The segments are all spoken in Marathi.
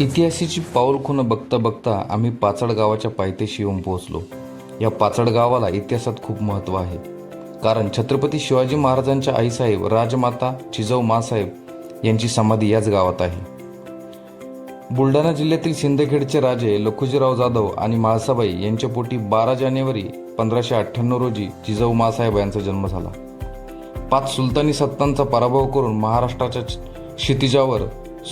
इतिहासाची पाऊल खुणं बघता बघता आम्ही पाचड गावाच्या पायथ्याशी येऊन पोहोचलो. या पाचड गावाला इतिहासात खूप महत्त्व आहे. कारण छत्रपती शिवाजी महाराजांच्या आईसाहेब राजमाता जिजाऊ मासाहेब यांची समाधी याच गावात आहे. बुलढाणा जिल्ह्यातील सिंदखेडचे राजे लखुजीराव जाधव आणि म्हाळसाबाई यांच्या पोटी बारा जानेवारी पंधराशे अठ्ठ्याण्णव रोजी जिजाऊ मासाहेब यांचा जन्म झाला. पाच सुलतानी सत्तांचा पराभव करून महाराष्ट्राच्या क्षितिजावर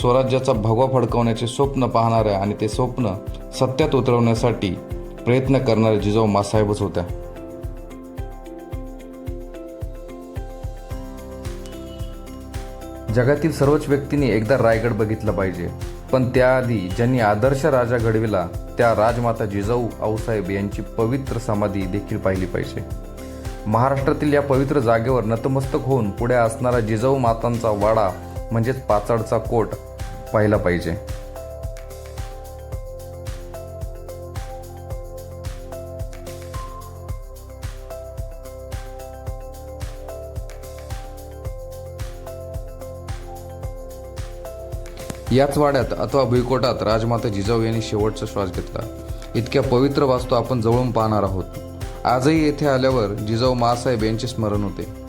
स्वराज्याचा भगवा फडकवण्याचे स्वप्न पाहणाऱ्या आणि ते स्वप्न सत्यात उतरवण्यासाठी प्रयत्न करणाऱ्या जिजाऊ मासाहेबच होत्या. जगातील सर्वच व्यक्तींनी एकदा रायगड बघितला पाहिजे. पण त्याआधी ज्यांनी आदर्श राजा घडविला त्या राजमाता जिजाऊ आऊसाहेब यांची पवित्र समाधी देखील पाहिली पाहिजे. महाराष्ट्रातील या पवित्र जागेवर नतमस्तक होऊन पुढे असणारा जिजाऊ मातांचा वाडा म्हणजेच पाचाडचा कोट पाहिला पाहिजे. याच वाड्यात अथवा भुईकोटात राजमाता जिजाऊ यांनी शेवटचा श्वास घेतला. इतक्या पवित्र वास्तू आपण जवळून पाहणार आहोत. आजही येथे आल्यावर जिजाऊ मासाहेब यांचे स्मरण होते.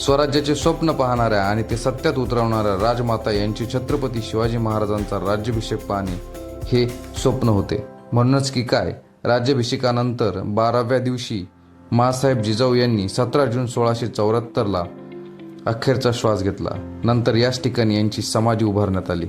स्वराज्याचे स्वप्न पाहणाऱ्या आणि ते सत्यात उतरवणाऱ्या राजमाता यांची छत्रपती शिवाजी महाराजांचा राज्याभिषेक पाहणे हे स्वप्न होते. म्हणूनच की काय राज्याभिषेकानंतर बाराव्या दिवशी माँसाहेब जिजाऊ यांनी सतरा जून सोळाशे चौऱ्याहत्तरला अखेरचा श्वास घेतला. नंतर याच ठिकाणी यांची समाधी उभारण्यात आली.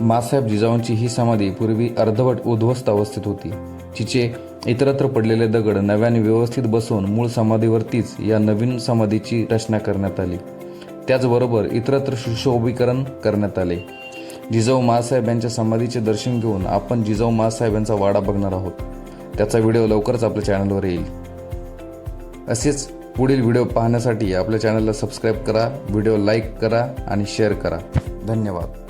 माँसाहेब जिजाऊंची ही समाधी पूर्वी अर्धवट उद्ध्वस्त अवस्थेत होती. तिचे इतरत्र पडलेले दगड नव्याने व्यवस्थित बसवून मूळ समाधीवरतीच या नवीन समाधीची रचना करण्यात आली. त्याचबरोबर इतरत्र सुशोभीकरण करण्यात आले. जिजाऊ महासाहेब यांच्या समाधीचे दर्शन घेऊन आपण जिजाऊ महासाहेब यांचा वाडा बघणार आहोत. त्याचा व्हिडिओ लवकरच आपल्या चॅनलवर येईल. असेच पुढील व्हिडिओ पाहण्यासाठी आपल्या चॅनलला सबस्क्राईब करा व्हिडिओ लाईक करा आणि शेअर करा. धन्यवाद.